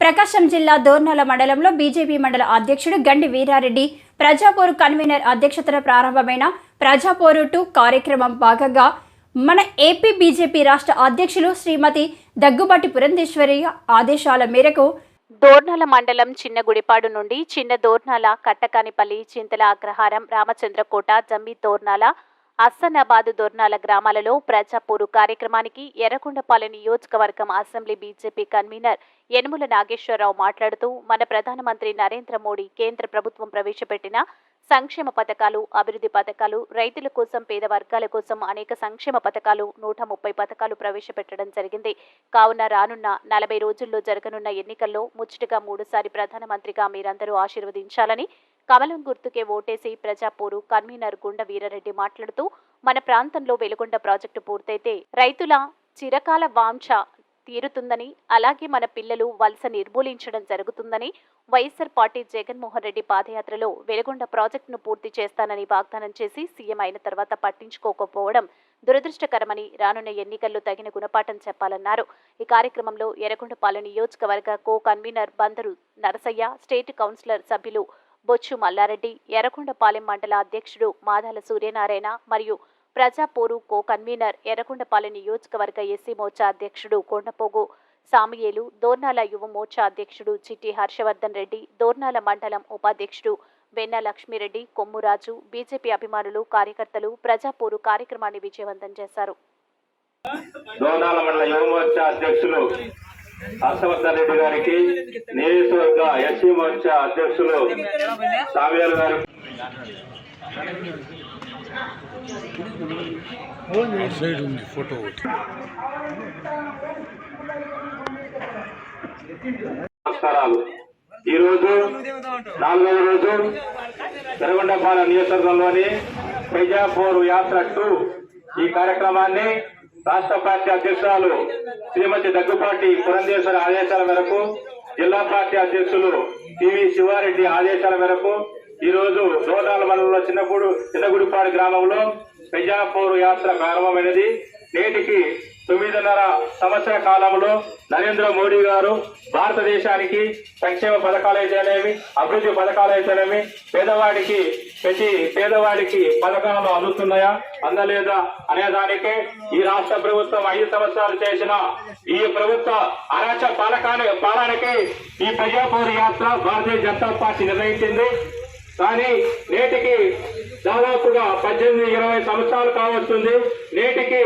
ప్రకాశం జిల్లా దోర్నాల మండలంలో బీజేపీ మండల అధ్యక్షుడు గండి వీరారెడ్డి ప్రజాపోరు కన్వీనర్ అధ్యక్షతన ప్రారంభమైన ప్రజాపోరు టూ కార్యక్రమం భాగంగా మన ఏపీ బీజేపీ రాష్ట్ర అధ్యక్షులు శ్రీమతి దగ్గుబాటి పురంధేశ్వరి ఆదేశాల మేరకు దోర్నాల మండలం చిన్న గుడిపాడు నుండి చిన్న దోర్నాల కట్టకానిపల్లి చింతల అగ్రహారం రామచంద్రకోట జమ్మి దోర్నాల అస్సనాబాద్ దొర్నాల గ్రామాలలో ప్రజాపూరు కార్యక్రమానికి ఎర్రగొండపాలెం నియోజకవర్గం assembly BJP convener Yanumala Nageswararao మాట్లాడుతూ మన ప్రధానమంత్రి నరేంద్ర మోడీ కేంద్ర ప్రభుత్వం ప్రవేశపెట్టిన సంక్షేమ పథకాలు అభివృద్ధి పథకాలు రైతుల కోసం పేద వర్గాల కోసం అనేక సంక్షేమ పథకాలు నూట ముప్పై పథకాలు ప్రవేశపెట్టడం జరిగింది. కావున రానున్న నలభై రోజుల్లో జరగనున్న ఎన్నికల్లో ముచ్చటగా మూడుసారి ప్రధానమంత్రిగా మీరందరూ ఆశీర్వదించాలని కమలం గుర్తుకే ఓటేసి ప్రజాపూరు కన్వీనర్ గుండ వీరారెడ్డి మాట్లాడుతూ మన ప్రాంతంలో వెలుగొండ ప్రాజెక్టు పూర్తయితే రైతుల చిరకాల వాంఛ తీరుతుందని అలాగే మన పిల్లలు వలస నిర్మూలించడం జరుగుతుందని వైఎస్ఆర్ పార్టీ జగన్మోహన్ రెడ్డి పాదయాత్రలో వెలుగొండ ప్రాజెక్టును పూర్తి చేస్తానని వాగ్దానం చేసి సీఎం అయిన తర్వాత పట్టించుకోకపోవడం దురదృష్టకరమని రానున్న ఎన్నికల్లో తగిన గుణపాఠం చెప్పాలన్నారు. ఈ కార్యక్రమంలో ఎర్రగొండపాలెం నియోజకవర్గ co convener Bandaru Narasaiah state councillor సభ్యులు బొచ్చు మల్లారెడ్డి ఎర్రకొండపాలెం మండల అధ్యక్షుడు మాదాల సూర్యనారాయణ మరియు ప్రజాపోరు కో కన్వీనర్ ఎర్రకొండపాలెం నియోజకవర్గ ఎస్సీ మోర్చా అధ్యక్షుడు కొండపోగు సామియేలు దోర్నాల యువ మోర్చా అధ్యక్షుడు చిట్టి హర్షవర్ధన్ రెడ్డి దోర్నాల మండలం ఉపాధ్యక్షుడు వెన్న లక్ష్మీరెడ్డి కొమ్మురాజు బీజేపీ అభిమానులు కార్యకర్తలు ప్రజాపోరు కార్యక్రమాన్ని విజయవంతం చేశారు. దోనాల మండల యువమోర్చా అధ్యక్షులు హర్షవర్ధన్ రెడ్డి గారికి నియోజకవర్గ ఎస్సీ మోర్చా అధ్యక్షులు సామ్యాల్ గారికి సైడ్ ఉంది ఫోటో నమస్కారాలు. ఈ రోజు నాలుగవ రోజు పెరగొండపాలెం నియోజకవర్గంలోని ప్రజాపోరు యాత్ర టూ ఈ కార్యక్రమాన్ని రాష్ట్ర పార్టీ అధ్యక్షురాలు శ్రీమతి దగ్గుపాటి పురంధేశ్వరి ఆదేశాల మేరకు జిల్లా పార్టీ అధ్యక్షులు పివి శివారెడ్డి ఆదేశాల మేరకు ఈ రోజు దోటాల మండలంలో చిన్నగూడు చిన్నగుడిపాడు గ్రామంలో ప్రజాపౌరు యాత్ర ప్రారంభమైనది. నేటికి తొమ్మిదిన్నర సంవత్సర కాలంలో నరేంద్ర మోడీ గారు భారతదేశానికి సంక్షేమ పథకాలు అయితేనేమి అభివృద్ధి పథకాలు అయితేనేమి పేదవాడికి ప్రతి పేదవాడికి పథకాలు అందుతున్నాయా అందలేదా అనేదానికే ఈ రాష్ట్ర ప్రభుత్వం ఐదు సంవత్సరాలు చేసిన ఈ ప్రభుత్వ అరాచ పాలకాని పాలనకి ఈ ప్రజాపౌర యాత్ర భారతీయ జనతా పార్టీ నిర్ణయించింది. కానీ నేటికి దాదాపుగా పద్దెనిమిది ఇరవై సంవత్సరాలు కావస్తుంది నేటికి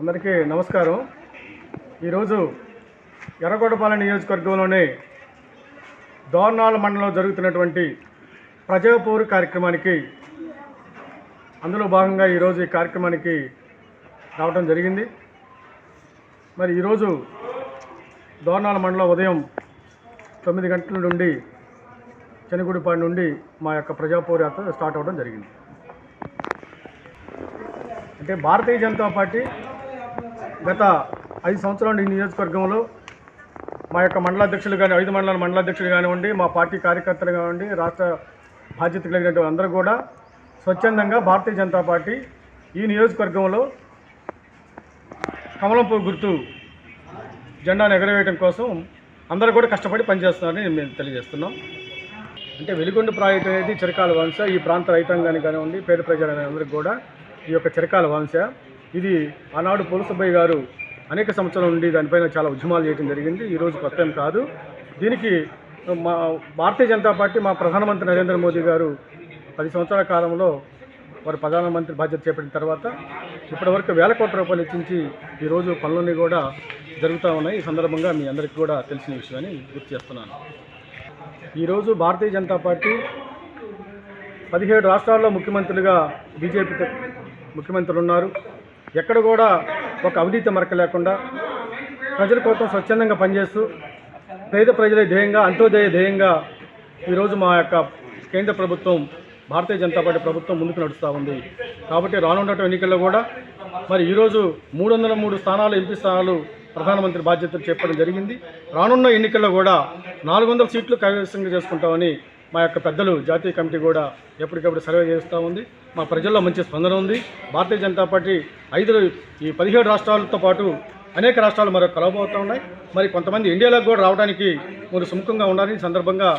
అందరికీ నమస్కారం. ఈరోజు ఎర్రగొండపాలెం నియోజకవర్గంలోని దోర్నాల మండలంలో జరుగుతున్నటువంటి ప్రజాపూర్ కార్యక్రమానికి అందులో భాగంగా ఈరోజు ఈ కార్యక్రమానికి రావడం జరిగింది. మరి ఈరోజు దోర్నాల మండలం ఉదయం తొమ్మిది గంటల నుండి చెనుగుడిపాడు నుండి మా యొక్క ప్రజాపౌరు స్టార్ట్ అవ్వడం జరిగింది. అంటే భారతీయ జనతా పార్టీ గత ఐదు సంవత్సరాల నుండి ఈ నియోజకవర్గంలో మా యొక్క మండలాధ్యక్షులు కానీ ఐదు మండలాల మండలాధ్యక్షులు కానివ్వండి మా పార్టీ కార్యకర్తలు కానివ్వండి రాష్ట్ర బాధ్యత కలిగినటువంటి అందరూ కూడా స్వచ్ఛందంగా భారతీయ జనతా పార్టీ ఈ నియోజకవర్గంలో కమలంపూ గుర్తు జెండాను ఎగరవేయడం కోసం అందరూ కూడా కష్టపడి పనిచేస్తున్నారని మేము తెలియజేస్తున్నాం. అంటే వెలుగొండ ప్రాజెక్ట్ అనేది చిరకాల వంశ. ఈ ప్రాంత రైతాంగానికి కానివ్వండి పేద ప్రజలందరికీ కూడా ఈ యొక్క చిరకాల వంశ. ఇది ఆనాడు పులసభయ్య గారు అనేక సంవత్సరాల నుండి దానిపైన చాలా ఉద్యమాలు చేయడం జరిగింది. ఈరోజు కొత్త ఏం కాదు. దీనికి మా భారతీయ జనతా పార్టీ మా ప్రధానమంత్రి నరేంద్ర మోదీ గారు పది సంవత్సరాల కాలంలో వారు ప్రధానమంత్రి బాధ్యత చేపట్టిన తర్వాత ఇప్పటివరకు వేల కోట్ల రూపాయలు ఇచ్చించి ఈరోజు పనులన్నీ కూడా జరుగుతూ ఉన్నాయి. ఈ సందర్భంగా మీ అందరికీ కూడా తెలిసిన విషయాన్ని గుర్తు చేస్తున్నాను. ఈరోజు భారతీయ జనతా పార్టీ పదిహేడు రాష్ట్రాల్లో ముఖ్యమంత్రులుగా బీజేపీ ముఖ్యమంత్రులు ఉన్నారు ఎక్కడ కూడా ఒక అవినీతి మరక లేకుండా ప్రజల కోసం స్వచ్ఛందంగా పనిచేస్తూ పేద ప్రజల ధ్యేయంగా అంత్యోదయ ధ్యేయంగా ఈరోజు మా యొక్క కేంద్ర ప్రభుత్వం భారతీయ జనతా పార్టీ ప్రభుత్వం ముందుకు నడుస్తూ ఉంది. కాబట్టి రానున్నటువంటి ఎన్నికల్లో కూడా మరి ఈరోజు మూడు వందల మూడు స్థానాలు ఎంపీ స్థానాలు ప్రధానమంత్రి బాధ్యతలు చెప్పడం జరిగింది. రానున్న ఎన్నికల్లో కూడా నాలుగు వందల సీట్లు కైవసంగా చేసుకుంటామని మా యొక్క పెద్దలు జాతీయ కమిటీ కూడా ఎప్పటికప్పుడు సర్వే చేస్తూ ఉంది. మా ప్రజల్లో మంచి స్పందన ఉంది. భారతీయ జనతా పార్టీ ఐదు ఈ పదిహేడు రాష్ట్రాలతో పాటు అనేక రాష్ట్రాలు మరొక కలవబోతూ ఉన్నాయి. మరి కొంతమంది ఇండియాలోకి కూడా రావడానికి మీరు సుముఖంగా ఉండాలని సందర్భంగా